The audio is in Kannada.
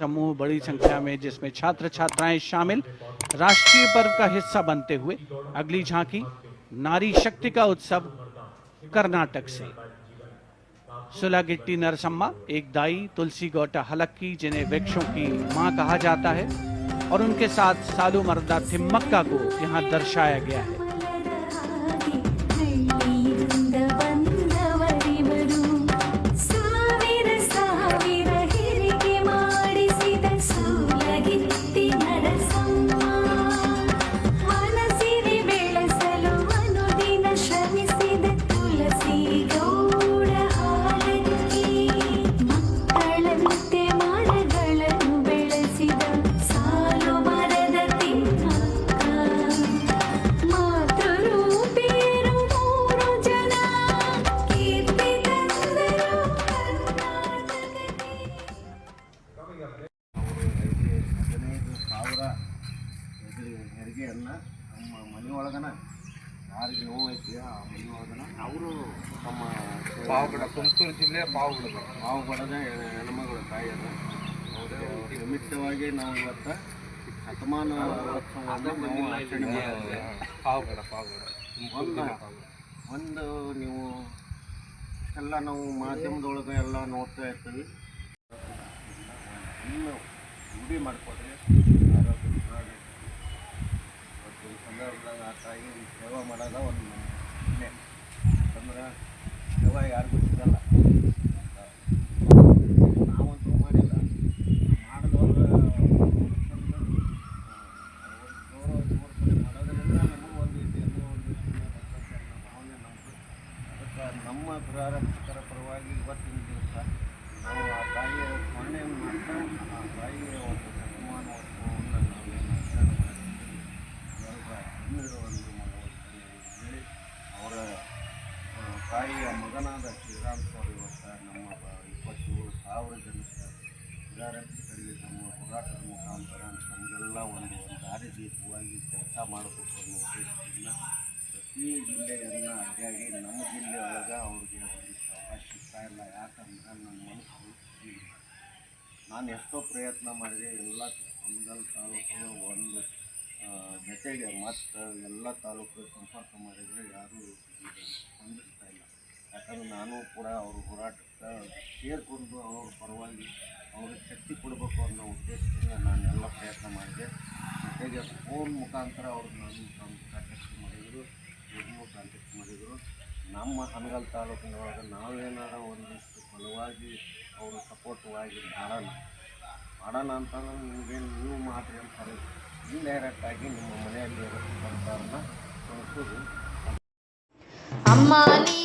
समूह बड़ी संख्या में, जिसमें छात्र छात्राएँ शामिल राष्ट्रीय पर्व का हिस्सा बनते हुए अगली झांकी नारी शक्ति का उत्सव कर्नाटक से। सुलागिट्टी नरसम्मा, एक दाई तुलसी गौटा हलक्की, जिन्हें वृक्षों की माँ कहा जाता है, और उनके साथ सालू मर्दा थिम्मक्का को यहाँ दर्शाया गया है। ಹೆರಿಗೆಯನ್ನು ನಮ್ಮ ಮನೆಯೊಳಗನ ಯಾರಿಗೆ ನೋವು ಐತಿ ಆ ಮನೆಯೊಳಗನ ಅವರು ನಮ್ಮ ಪಾವಗಡ ತುಮಕೂರು ಜಿಲ್ಲೆ ಪಾವಗಡ ಪಾವುಗಡದ ಹೆಣ್ಮಗಳು ತಾಯಿಯನ್ನು ಅವರು ನಿಮಿತ್ತವಾಗಿ ನಾವು ಇವತ್ತು ಶತಮಾನ ನಾವು ಆಚರಣೆ ಮಾಡಿದ್ದೇವೆ ಪಾವಗಡ ಪಾವಗಡ ಒಂದು ಒಂದು ನೀವು ಎಲ್ಲ ನಾವು ಮಾಧ್ಯಮದೊಳಗೆ ಎಲ್ಲ ನೋಡ್ತಾ ಇರ್ತೀವಿ. ಇನ್ನು ರೂಢಿ ಮಾಡಿಕೊಡ್ರಿ. ಆರೋಗ್ಯ ಸಂದರ್ಭದಾಗ ಆ ತಾಯಿ ಸೇವೆ ಮಾಡೋದ ಒಂದು ಪುಣ್ಯ ಯಾಕಂದ್ರೆ ಸೇವ ಯಾರಿಗೂ ಸಿಗಲ್ಲ. ನಾವಂತೂ ಮಾಡಿಲ್ಲ. ಮಾಡಿದವ್ರು ಗೌರವ ತೋರ್ಸ್ತಾರೆ ಮಾಡೋದ್ರಿಂದ ನಮಗೂ ಒಂದು ಒಂದು ಭಾವನೆ ನಮ್ಮದು ಅದಕ್ಕೆ ನಮ್ಮ ಪುರಾರಕ್ಷಕರ ಪರವಾಗಿ ಇವತ್ತಿನ ದಿವಸ ನಾವು ಆ ತಾಯಿಯ ಸ್ಮರಣೆಯನ್ನು ಮಾಡ್ತಾ, ಆ ತಾಯಿಯ ಒಂದು ತಾಯಿಯ ಮಗನಾದ ಶ್ರೀರಾಮ್ ಸ್ವಾಮಿ ಇವತ್ತು ನಮ್ಮ ಇಪ್ಪತ್ತೇಳು ಸಾವಿರ ಜನಕ್ಕೆ ಪುರಾರಕ್ಷಕರಿಗೆ ತಮ್ಮ ಹೋರಾಟದ ಮುಖಾಂತರ ನಮಗೆಲ್ಲ ಒಂದು ದಾರಿ ದೀಪವಾಗಿ ಕೆಲಸ ಮಾಡಬೇಕು ಅನ್ನೋ ಉದ್ದೇಶದಿಂದ ಪ್ರತಿ ಜಿಲ್ಲೆಯನ್ನು ಅಡ್ಡಿಯಾಗಿ ನಮ್ಮ ಜಿಲ್ಲೆ ಒಳಗೆ ಅವ್ರಿಗೆ ಅವಕಾಶ ಸಿಗ್ತಾ ಇಲ್ಲ. ಯಾಕಂದ್ರೆ ನನ್ನ ಮನಸ್ಸು ನಾನು ಎಷ್ಟೋ ಪ್ರಯತ್ನ ಮಾಡಿದೆ, ಎಲ್ಲ ಒಂದಲ್ಲಿ ತಾಲೂಕು ಒಂದು ಜೊತೆಗೆ ಮತ್ತು ಎಲ್ಲ ತಾಲೂಕು ಸಂಪರ್ಕ ಮಾಡಿದರೆ ಯಾರೂ ಸ್ಪಂದಿಸ್ತಾ ಇಲ್ಲ. ಯಾಕಂದ್ರೆ ನಾನು ಕೂಡ ಅವ್ರ ಹೋರಾಟಕ್ಕೆ ಸೇರಿಕೊಂಡು ಅವ್ರ ಪರವಾಗಿ ಅವ್ರಿಗೆ ಶಕ್ತಿ ಕೊಡಬೇಕು ಅನ್ನೋ ಉದ್ದೇಶದಿಂದ ನಾನು ಎಲ್ಲ ಪ್ರಯತ್ನ ಮಾಡಿದೆ. ಜೊತೆಗೆ ಫೋನ್ ಮುಖಾಂತರ ಅವ್ರು ನಾನು ಕಾಂಟ್ಯಾಕ್ಟ್ ಮಾಡಿದರು ಇವ್ರನ್ನೂ ಕಾಂಟ್ಯಾಕ್ಟ್ ಮಾಡಿದರು. ನಮ್ಮ ಹನಗಲ್ ತಾಲೂಕಿನೊಳಗೆ ನಾವೇನಾರ ಒಂದಿಷ್ಟು ಬಲವಾಗಿ ಅವರು ಸಪೋರ್ಟಿವಾಗಿ ಮಾಡೋಣ ಮಾಡೋಣ ಅಂತಂದ್ರೆ ನಿಮಗೇನು ನೀವು ಮಾಡಿರಿ ಅಂತಾರೆ. ಇಂಡೈರೆಕ್ಟಾಗಿ ನಿಮ್ಮ ಮನೆಯಲ್ಲಿ ಇರೋಂಥವ್ರನ್ನ ಕಳಿಸೋದು ಅಮ್ಮ ನೀ